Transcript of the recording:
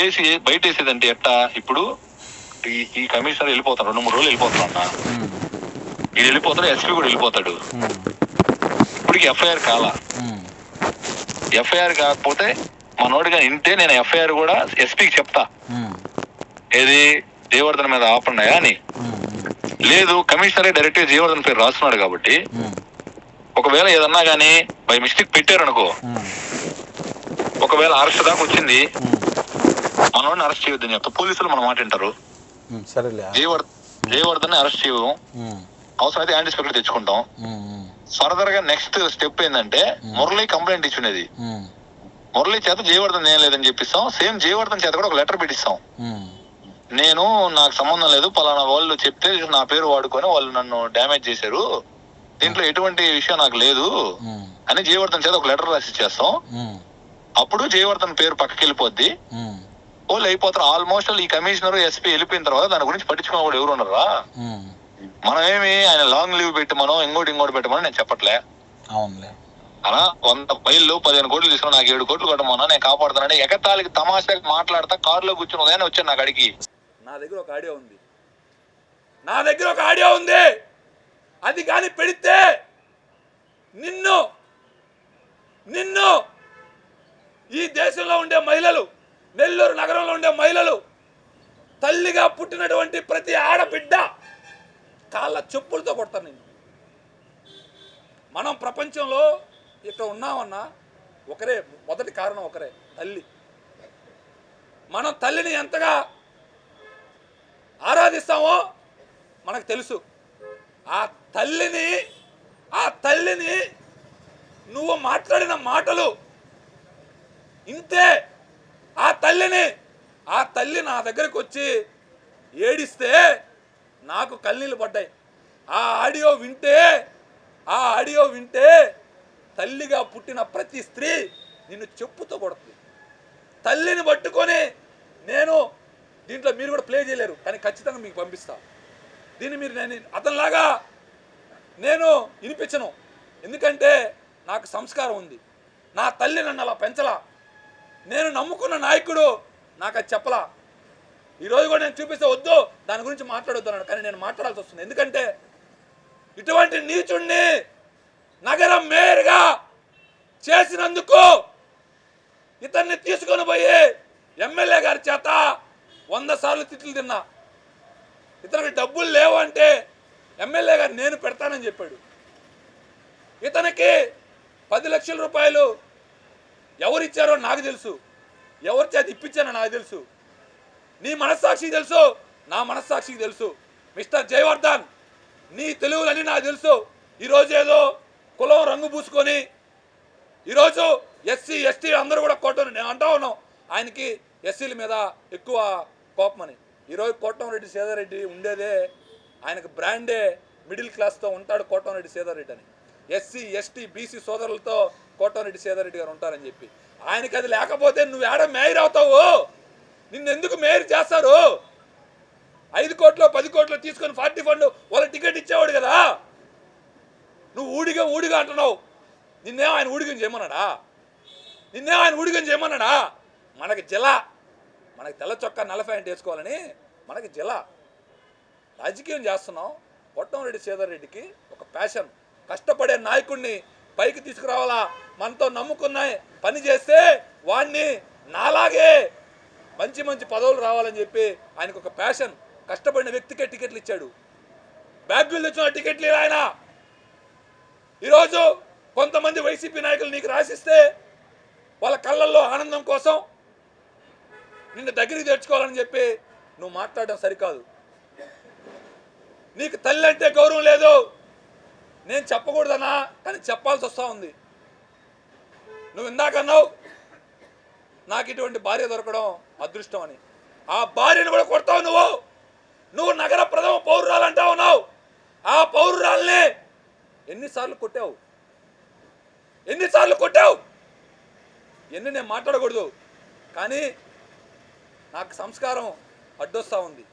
Case బయట వేసేదంటే ఎట్టా? ఇప్పుడు ఈ కమిషనర్ వెళ్ళిపోతాడు రెండు మూడు రోజులు వెళ్ళిపోతాడు అన్న. ఇది వెళ్ళిపోతాడు ఎస్పీ కూడా వెళ్ళిపోతాడు. ఇప్పటికి ఎఫ్ఐఆర్ కాలా. ఎఫ్ఐఆర్ కాకపోతే మనోడిగా ఇంటే నేను ఎఫ్ఐఆర్ కూడా ఎస్పీకి చెప్తా. ఏది? జయవర్ధన్ మీద ఆపన్నాయా అని. లేదు కమిషనరే డైరెక్ట్గా జయవర్ధన్ పేరు రాస్తున్నాడు కాబట్టి. ఒకవేళ ఏదన్నా గానీ బై మిస్టేక్ పెట్టారనుకో. ఒకవేళ అరెస్ట్ దాకా వచ్చింది. మనోడిని అరెస్ట్ చేయొద్దని చెప్తా. పోలీసులు మన మాట వింటారు. సరేలే. జయవర్ధన్ అరెస్ట్ చేయము ఉమ్, అవసరమైతే యాంటీ సెక్రటరీ తెచ్చుకుంటాం. ఫర్దర్గా నెక్స్ట్ స్టెప్ ఏంటంటే మురళి కంప్లైంట్ ఇచ్చినది మురళి చేత జయవర్ధన్ ఏం లేదని చెప్పిస్తాం. సేమ్ జయవర్ధన్ చేత కూడా ఒక లెటర్ పెట్టిస్తాం. నేను నాకు సంబంధం లేదు. పలానా వాళ్ళు చెప్తే నా పేరు వాడుకొని వాళ్ళు నన్ను డ్యామేజ్ చేశారు. దీంట్లో ఎటువంటి విషయం నాకు లేదు. అని జయవర్ధన్ చేత ఒక లెటర్ రాసి ఇచ్చేస్తాం. అప్పుడు జయవర్ధన్ పేరు పక్కకి వెళ్ళిపోద్ది. వాళ్ళు అయిపోతారు. ఆల్మోస్ట్ ఈ కమిషనర్ ఎస్పీ వెళ్ళిపోయిన తర్వాత దాని గురించి పట్టించుకున్న కూడా ఎవరు ఉన్నారా మనమేమి ఆయన లాంగ్ లీవ్ పెట్టి మనం ఇంకోటి ఇంకోటి పెట్టమని నేను చెప్పట్లే. అవునులే. అలా వంద పైలు పదిహేను కోట్లు తీసుకుని నాకు ఏడు కోట్లు కొట్టమన్నా నేను కాపాడుతానని ఎగతాళికి తమాషాకి మాట్లాడతా కారులో కూర్చుని ఉదయాన్నే వచ్చాను నాకు అడిగి నా దగ్గర ఒక ఆడియో ఉంది. నా దగ్గర ఒక ఆడియో ఉంది. అది కానీ పెడితే నిన్ను నిన్ను ఈ దేశంలో ఉండే మహిళలు నెల్లూరు నగరంలో ఉండే మహిళలు తల్లిగా పుట్టినటువంటి ప్రతి ఆడబిడ్డ కాళ్ళ చెప్పులతో కొడతాను నేను మనం ప్రపంచంలో ఇక్కడ ఉన్నామన్నా ఒకరే మొదటి కారణం ఒకరే తల్లి. మనం తల్లిని ఎంతగా ఆరాధిస్తామో మనకు తెలుసు. ఆ తల్లిని ఆ తల్లిని నువ్వు మాట్లాడిన మాటలు ఇంతే తల్లిని ఆ తల్లి నా దగ్గరకు వచ్చి ఏడిస్తే నాకు కన్నీళ్ళు పడ్డాయి. ఆ ఆడియో వింటే ఆ ఆడియో వింటే తల్లిగా పుట్టిన ప్రతి స్త్రీ నిన్ను చెప్పుతో కొడుతుంది. తల్లిని పట్టుకొని నేను దీంట్లో మీరు కూడా ప్లే చేయలేరు కానీ ఖచ్చితంగా మీకు పంపిస్తా. దీన్ని మీరు నేను అతనిలాగా నేను వినిపించను. ఎందుకంటే నాకు సంస్కారం ఉంది. నా తల్లి నన్ను అలా పెంచలా. నేను నమ్ముకున్న నాయకుడు నాకు అది చెప్పలా. ఈరోజు కూడా నేను చూపిస్తే వద్దు దాని గురించి మాట్లాడొద్దు అన్నాడు. కానీ నేను మాట్లాడాల్సి వస్తుంది. ఎందుకంటే ఇటువంటి నీచుణ్ణి నగరం మేయర్గా చేసినందుకు ఇతన్ని తీసుకొని పోయి ఎమ్మెల్యే గారి చేత వంద సార్లు తిట్లు తిన్నా. ఇతనికి డబ్బులు లేవు అంటే ఎమ్మెల్యే గారు నేను పెడతానని చెప్పాడు. ఇతనికి పది లక్షల రూపాయలు ఎవరు ఇచ్చారో నాకు తెలుసు. ఎవరి చేతి ఇప్పించానో నాకు తెలుసు. నీ మనస్సాక్షికి తెలుసు నా మనస్సాక్షికి తెలుసు. మిస్టర్ జయవర్ధన్ నీ తెలుగులని నాకు తెలుసు. ఈరోజు ఏదో కులం రంగు పూసుకొని ఈరోజు ఎస్సీ ఎస్టీ అందరూ కూడా కోటం నేను అంటా ఉన్నాం. ఆయనకి ఎస్సీల మీద ఎక్కువ కోపమని ఈరోజు కోటంరెడ్డి సీతారెడ్డి ఉండేదే ఆయనకు బ్రాండే మిడిల్ క్లాస్తో ఉంటాడు కోటంరెడ్డి సీతారెడ్డి అని. ఎస్సీ ఎస్టీ బీసీ సోదరులతో కోటంరెడ్డి సీతారెడ్డి గారు ఉంటారని చెప్పి. ఆయనకి అది లేకపోతే నువ్వు ఏడ మేయర్ అవుతావు? నిన్ను ఎందుకు మేయర్ చేస్తారు? ఐదు కోట్లు పది కోట్లు తీసుకొని పార్టీ ఫండ్ వాళ్ళ టికెట్ ఇచ్చేవాడు కదా. నువ్వు ఊడిగా ఊడిగా అంటున్నావు. నిన్నేం ఆయన ఊడిగం చేయమన్నాడా? నిన్నేం ఆయన ఊడిగం చేయమన్నాడా? మనకి జిల. మనకి తెల్ల చొక్కా నల్ల ప్యాంట్ వేసుకోవాలని మనకి జిల. రాజకీయం చేస్తున్నాం. రెడ్డి శ్రీధర్ రెడ్డికి ఒక ప్యాషన్. కష్టపడే నాయకుడిని పైకి తీసుకురావాలా? మనతో నమ్ముకున్నాయి పని చేస్తే వాడిని నాలాగే మంచి మంచి పదవులు రావాలని చెప్పి ఆయనకు ఒక ప్యాషన్ కష్టపడిన వ్యక్తికే టికెట్లు ఇచ్చాడు. బ్యాగ్లు తెచ్చిన టికెట్లు ఆయన? ఈరోజు కొంతమంది వైసీపీ నాయకులు నీకు రాసిస్తే వాళ్ళ కళ్ళల్లో ఆనందం కోసం నిన్ను దగ్గరికి తెచ్చుకోవాలని చెప్పి నువ్వు మాట్లాడడం సరికాదు. నీకు తల్లి అంటే గౌరవం లేదు. నేను చెప్పకూడదనా కానీ చెప్పాల్సి వస్తూ ఉంది. నువ్వు ఇందాకన్నావు నాకు ఇటువంటి భార్య దొరకడం అదృష్టం అని. ఆ భార్యను కూడా కొడతావు నువ్వు. నువ్వు నగర ప్రథమ పౌరురాలంటా ఉన్నావు ఆ పౌరురాల్ని ఎన్నిసార్లు కొట్టావు? ఎన్నిసార్లు కొట్టావు? ఎన్ని నేను మాట్లాడకూడదు. కానీ నాకు సంస్కారం అడ్డొస్తూ ఉంది.